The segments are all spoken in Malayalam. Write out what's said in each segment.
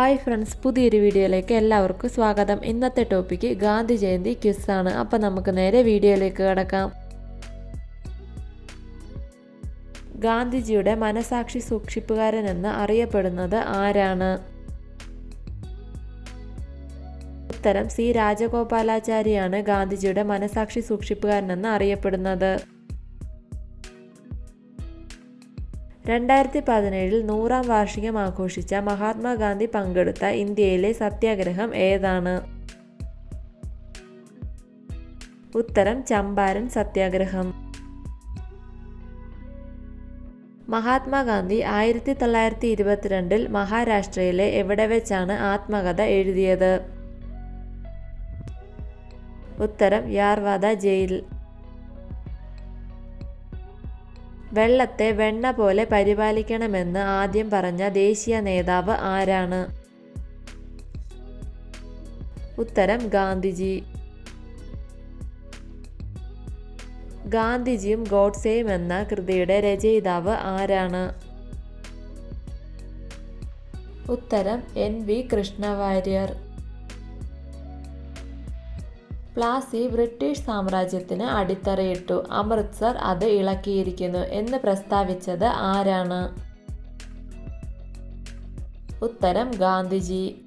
ഹായ് ഫ്രണ്ട്സ് പുതിയൊരു വീഡിയോയിലേക്ക് എല്ലാവർക്കും സ്വാഗതം. ഇന്നത്തെ ടോപ്പിക്ക് ഗാന്ധി ജയന്തി ക്വിസ് ആണ്. അപ്പം നമുക്ക് നേരെ വീഡിയോയിലേക്ക് കിടക്കാം. ഗാന്ധിജിയുടെ മനസാക്ഷി സൂക്ഷിപ്പുകാരൻ എന്ന് അറിയപ്പെടുന്നത് ആരാണ്? ഉത്തരം സി രാജഗോപാലാചാരിയാണ് ഗാന്ധിജിയുടെ മനസാക്ഷി സൂക്ഷിപ്പുകാരൻ എന്ന് അറിയപ്പെടുന്നത്. രണ്ടായിരത്തി പതിനേഴിൽ നൂറാം വാർഷികം ആഘോഷിച്ച മഹാത്മാഗാന്ധി പങ്കെടുത്ത ഇന്ത്യയിലെ സത്യാഗ്രഹം ഏതാണ്? ഉത്തരം ചമ്പാരൻ സത്യാഗ്രഹം. മഹാത്മാഗാന്ധി ആയിരത്തി തൊള്ളായിരത്തി ഇരുപത്തിരണ്ടിൽ മഹാരാഷ്ട്രയിലെ എവിടെ വെച്ചാണ് ആത്മകഥ എഴുതിയത്? ഉത്തരം യാർവാദ ജയിൽ. വെള്ളത്തെ വെണ്ണ പോലെ പരിപാലിക്കണമെന്ന് ആദ്യം പറഞ്ഞ ദേശീയ നേതാവ് ആരാണ്? ഉത്തരം ഗാന്ധിജി. ഗാന്ധിജിയും ഗോഡ്സെയും എന്ന കൃതിയുടെ രചയിതാവ് ആരാണ്? ഉത്തരം N V Krishna Warrier. Plassey British സാമ്രാജ്യത്തിന് അടിത്തറയിട്ടു. അമൃത്സർ അത് ഇളക്കിയിരിക്കുന്നു എന്ന് പ്രസ്താവിച്ചത് ആരാണ്? ഉത്തരം ഗാന്ധിജി.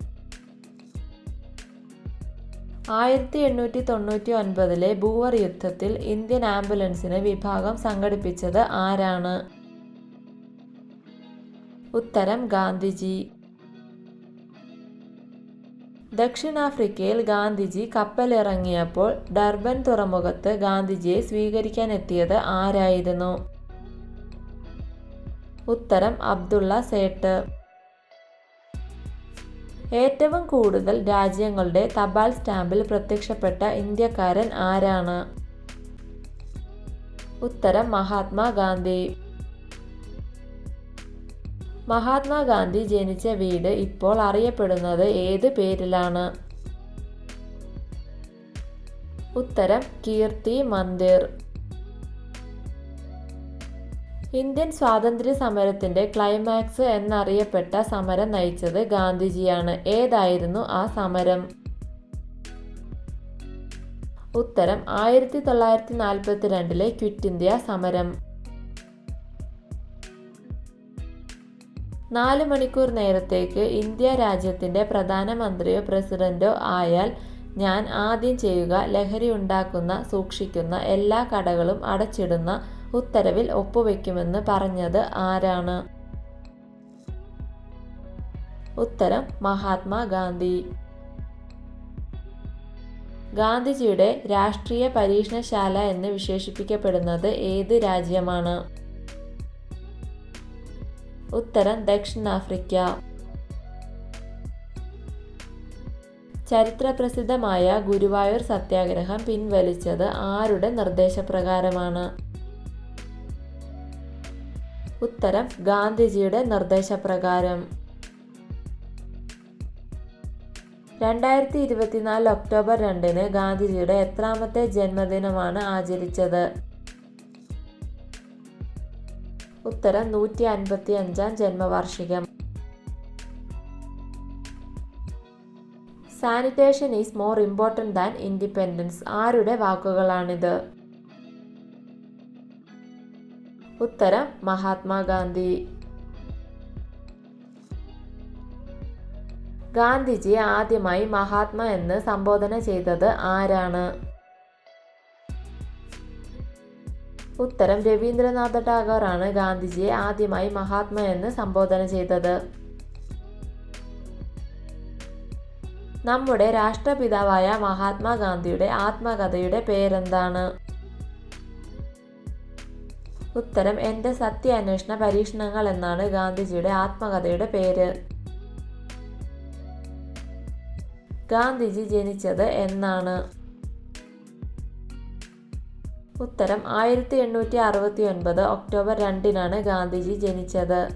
ആയിരത്തി എണ്ണൂറ്റി തൊണ്ണൂറ്റി ഒൻപതിലെ ബൂവർ യുദ്ധത്തിൽ ഇന്ത്യൻ ആംബുലൻസിന് വിഭാഗം സംഘടിപ്പിച്ചത് ആരാണ്? ഉത്തരം ഗാന്ധിജി. ദക്ഷിണാഫ്രിക്കയിൽ ഗാന്ധിജി കപ്പലിറങ്ങിയപ്പോൾ ഡർബൻ തുറമുഖത്ത് ഗാന്ധിജിയെ സ്വീകരിക്കാനെത്തിയത് ആരായിരുന്നു? ഉത്തരം അബ്ദുള്ള സേട്ട്. ഏറ്റവും കൂടുതൽ രാജ്യങ്ങളുടെ തപാൽ സ്റ്റാമ്പിൽ പ്രത്യക്ഷപ്പെട്ട ഇന്ത്യക്കാരൻ ആരാണ്? ഉത്തരം മഹാത്മാഗാന്ധി മഹാത്മാഗാന്ധി ജനിച്ച വീട് ഇപ്പോൾ അറിയപ്പെടുന്നത് ഏത് പേരിലാണ്? ഉത്തരം കീർത്തി മന്ദിർ. ഇന്ത്യൻ സ്വാതന്ത്ര്യ സമരത്തിന്റെ ക്ലൈമാക്സ് എന്നറിയപ്പെട്ട സമരം നയിച്ചത് ഗാന്ധിജിയാണ്. ഏതായിരുന്നു ആ സമരം? ഉത്തരം ആയിരത്തി തൊള്ളായിരത്തി നാൽപ്പത്തി രണ്ടിലെ ക്വിറ്റ് ഇന്ത്യ സമരം. നാല് മണിക്കൂർ നേരത്തേക്ക് ഇന്ത്യ രാജ്യത്തിന്റെ പ്രധാനമന്ത്രിയോ പ്രസിഡന്റോ ആയാൽ ഞാൻ ആദ്യം ചെയ്യുക ലഹരി ഉണ്ടാക്കുന്ന സൂക്ഷിക്കുന്ന എല്ലാ കടകളും അടച്ചിടുന്ന ഉത്തരവിൽ ഒപ്പുവെക്കുമെന്ന് പറഞ്ഞത് ആരാണ്? ഉത്തരം മഹാത്മാഗാന്ധി. ഗാന്ധിജിയുടെ രാഷ്ട്രീയ പരീക്ഷണശാല എന്ന് വിശേഷിപ്പിക്കപ്പെടുന്നത് ഏത് രാജ്യമാണ്? ഉത്തരം ദക്ഷിണാഫ്രിക്ക. ചരിത്ര പ്രസിദ്ധമായ ഗുരുവായൂർ സത്യാഗ്രഹം പിൻവലിച്ചത് ആരുടെ നിർദ്ദേശപ്രകാരമാണ്? ഉത്തരം ഗാന്ധിജിയുടെ നിർദ്ദേശപ്രകാരം. രണ്ടായിരത്തി ഇരുപത്തിനാല് ഒക്ടോബർ രണ്ടിന് ഗാന്ധിജിയുടെ എത്രാമത്തെ ജന്മദിനമാണ് ആചരിച്ചത്? ഉത്തരം നൂറ്റി അൻപത്തി അഞ്ചാം ജന്മവാർഷികം. Sanitation is more important than independence ആരുടെ വാക്കുകളാണിത്? ഉത്തരം മഹാത്മാഗാന്ധി. ഗാന്ധിജി ആദ്യമായി മഹാത്മ എന്ന് സംബോധന ചെയ്തത് ആരാണ്? ഉത്തരം രവീന്ദ്രനാഥ ടാഗോർ ആണ് ഗാന്ധിജിയെ ആദ്യമായി മഹാത്മ എന്ന് സംബോധന ചെയ്തത്. നമ്മുടെ രാഷ്ട്രപിതാവായ മഹാത്മാഗാന്ധിയുടെ ആത്മകഥയുടെ പേരെന്താണ്? ഉത്തരം എന്റെ സത്യാന്വേഷണ പരീക്ഷണങ്ങൾ എന്നാണ് ഗാന്ധിജിയുടെ ആത്മകഥയുടെ പേര്. ഗാന്ധിജി ജനിച്ചത് എന്നാണ്. ഉത്തരം ആയിരത്തി എണ്ണൂറ്റി അറുപത്തി ഒൻപത് ഒക്ടോബർ രണ്ടിനാണ് ഗാന്ധിജി ജനിച്ചത്.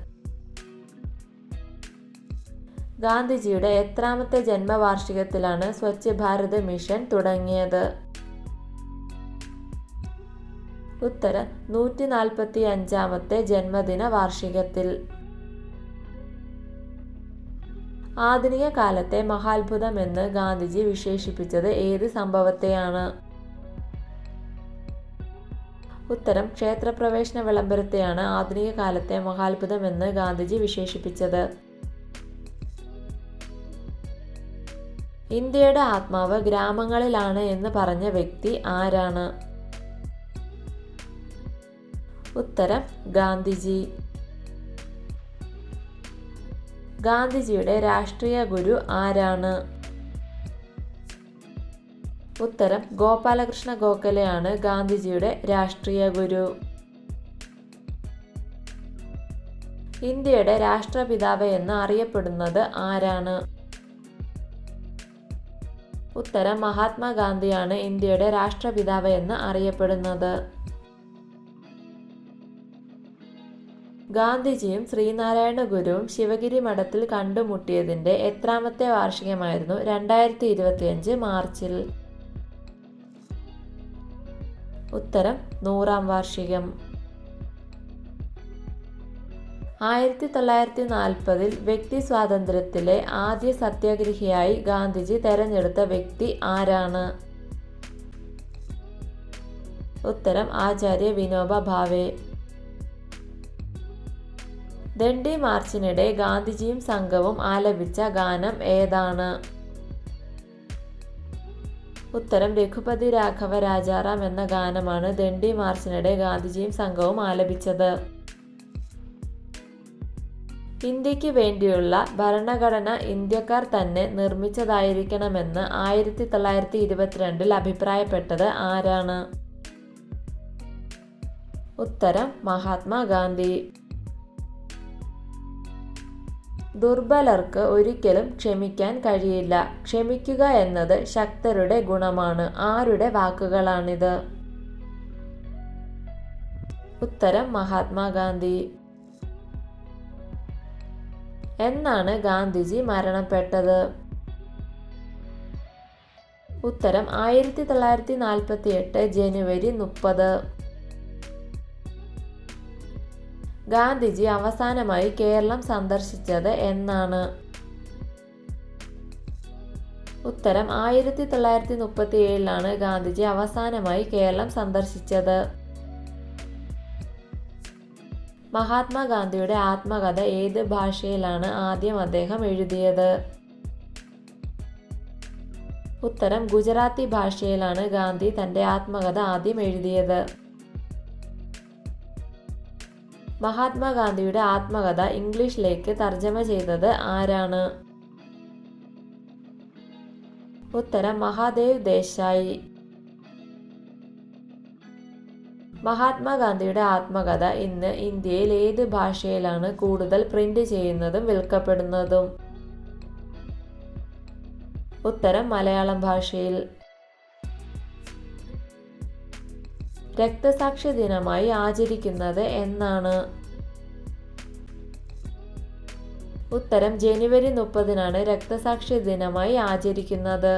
ഗാന്ധിജിയുടെ എത്രാമത്തെ ജന്മവാർഷികത്തിലാണ് സ്വച്ഛ് ഭാരത് മിഷൻ തുടങ്ങിയത്. ഉത്തരം നൂറ്റി നാൽപ്പത്തി അഞ്ചാമത്തെ ജന്മദിന വാർഷികത്തിൽ. ആധുനിക കാലത്തെ മഹാത്ഭുതമെന്ന് ഗാന്ധിജി വിശേഷിപ്പിച്ചത് ഏത് സംഭവത്തെയാണ്? ഉത്തരം ക്ഷേത്രപ്രവേശന വിളംബരത്തെയാണ് ആധുനിക കാലത്തെ മഹാത്ഭുതമെന്ന് ഗാന്ധിജി വിശേഷിപ്പിച്ചത്. ഇന്ത്യയുടെ ആത്മാവ് ഗ്രാമങ്ങളിലാണ് എന്ന് പറഞ്ഞ വ്യക്തി ആരാണ്? ഉത്തരം ഗാന്ധിജി. ഗാന്ധിജിയുടെ രാഷ്ട്രീയ ഗുരു ആരാണ്? ഉത്തരം ഗോപാലകൃഷ്ണ ഗോഖലെയാണ് ഗാന്ധിജിയുടെ രാഷ്ട്രീയ ഗുരു. ഇന്ത്യയുടെ രാഷ്ട്രപിതാവ് എന്ന് അറിയപ്പെടുന്നത് ആരാണ്? ഉത്തരം മഹാത്മാഗാന്ധിയാണ് ഇന്ത്യയുടെ രാഷ്ട്രപിതാവ് എന്ന് അറിയപ്പെടുന്നത്. ഗാന്ധിജിയും ശ്രീനാരായണ ഗുരുവും ശിവഗിരി മഠത്തിൽ കണ്ടുമുട്ടിയതിന്റെ എത്രാമത്തെ വാർഷികമായിരുന്നു രണ്ടായിരത്തി ഇരുപത്തിയഞ്ച് മാർച്ചിൽ. ഉത്തരം നൂറാം വാർഷികം. ആയിരത്തി തൊള്ളായിരത്തി നാൽപ്പതിൽ വ്യക്തി സ്വാതന്ത്ര്യത്തിലെ ആദ്യ സത്യാഗ്രഹിയായി ഗാന്ധിജി തെരഞ്ഞെടുത്ത വ്യക്തി ആരാണ്? ഉത്തരം ആചാര്യ വിനോബ ഭാവെ. ദണ്ഡി മാർച്ചിനിടെ ഗാന്ധിജിയും സംഘവും ആലപിച്ച ഗാനം ഏതാണ്? ഉത്തരം രഘുപതി രാഘവ രാജാറാം എന്ന ഗാനമാണ് ദണ്ഡി മാർച്ചിനിടെ ഗാന്ധിജിയും സംഘവും ആലപിച്ചത്. ഇന്ത്യയ്ക്ക് വേണ്ടിയുള്ള ഭരണഘടന ഇന്ത്യക്കാർ തന്നെ നിർമ്മിച്ചതായിരിക്കണമെന്ന് ആയിരത്തി തൊള്ളായിരത്തി ഇരുപത്തിരണ്ടിൽ അഭിപ്രായപ്പെട്ടത് ആരാണ്? ഉത്തരം മഹാത്മാഗാന്ധി. ദുർബലർക്ക് ഒരിക്കലും ക്ഷമിക്കാൻ കഴിയില്ല. ക്ഷമിക്കുക എന്നത് ശക്തരുടെ ഗുണമാണ്. ആരുടെ വാക്കുകളാണിത്? ഉത്തരം മഹാത്മാഗാന്ധി എന്നാണ് ഗാന്ധിജി മരണപ്പെട്ടത്? ഉത്തരം ആയിരത്തി തൊള്ളായിരത്തി നാൽപ്പത്തി എട്ട് ജനുവരി മുപ്പത്. ഗാന്ധിജി അവസാനമായി കേരളം സന്ദർശിച്ചത് എന്നാണ്. ഉത്തരം ആയിരത്തി തൊള്ളായിരത്തി മുപ്പത്തി ഏഴിലാണ് ഗാന്ധിജി അവസാനമായി കേരളം സന്ദർശിച്ചത്. മഹാത്മാഗാന്ധിയുടെ ആത്മകഥ ഏത് ഭാഷയിലാണ് ആദ്യം അദ്ദേഹം എഴുതിയത്? ഉത്തരം ഗുജറാത്തി ഭാഷയിലാണ് ഗാന്ധി തന്റെ ആത്മകഥ ആദ്യം എഴുതിയത്. മഹാത്മാഗാന്ധിയുടെ ആത്മകഥ ഇംഗ്ലീഷിലേക്ക് തർജമ ചെയ്തത് ആരാണ്? ഉത്തരം മഹാദേവ് ദേശായി. മഹാത്മാഗാന്ധിയുടെ ആത്മകഥ ഇന്ന് ഇന്ത്യയിൽ ഏത് ഭാഷയിലാണ് കൂടുതൽ പ്രിന്റ് ചെയ്യുന്നതും വിൽക്കപ്പെടുന്നതും? ഉത്തരം മലയാളം ഭാഷയിൽ. രക്തസാക്ഷി ദിനമായി ആചരിക്കുന്നത് എന്നാണ്. ഉത്തരം ജനുവരി മുപ്പതിനാണ് രക്തസാക്ഷി ദിനമായി ആചരിക്കുന്നത്.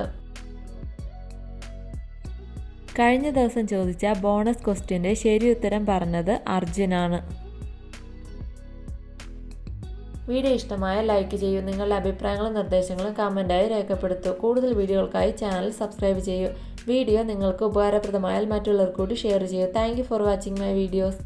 കഴിഞ്ഞ ദിവസം ചോദിച്ച ബോണസ് ക്വസ്റ്റ്യന്റെ ശരി ഉത്തരം പറഞ്ഞത് അർജുനാണ്. വീഡിയോ ഇഷ്ടമായ ലൈക്ക് ചെയ്യൂ. നിങ്ങളുടെ അഭിപ്രായങ്ങളും നിർദ്ദേശങ്ങളും കമന്റായി രേഖപ്പെടുത്തൂ. കൂടുതൽ വീഡിയോകൾക്കായി ചാനൽ സബ്സ്ക്രൈബ് ചെയ്യൂ. വീഡിയോ നിങ്ങൾക്ക് ഉപകാരപ്രദമായാൽ മറ്റുള്ളവർ കൂടി ഷെയർ ചെയ്യുക. Thank for watching my videos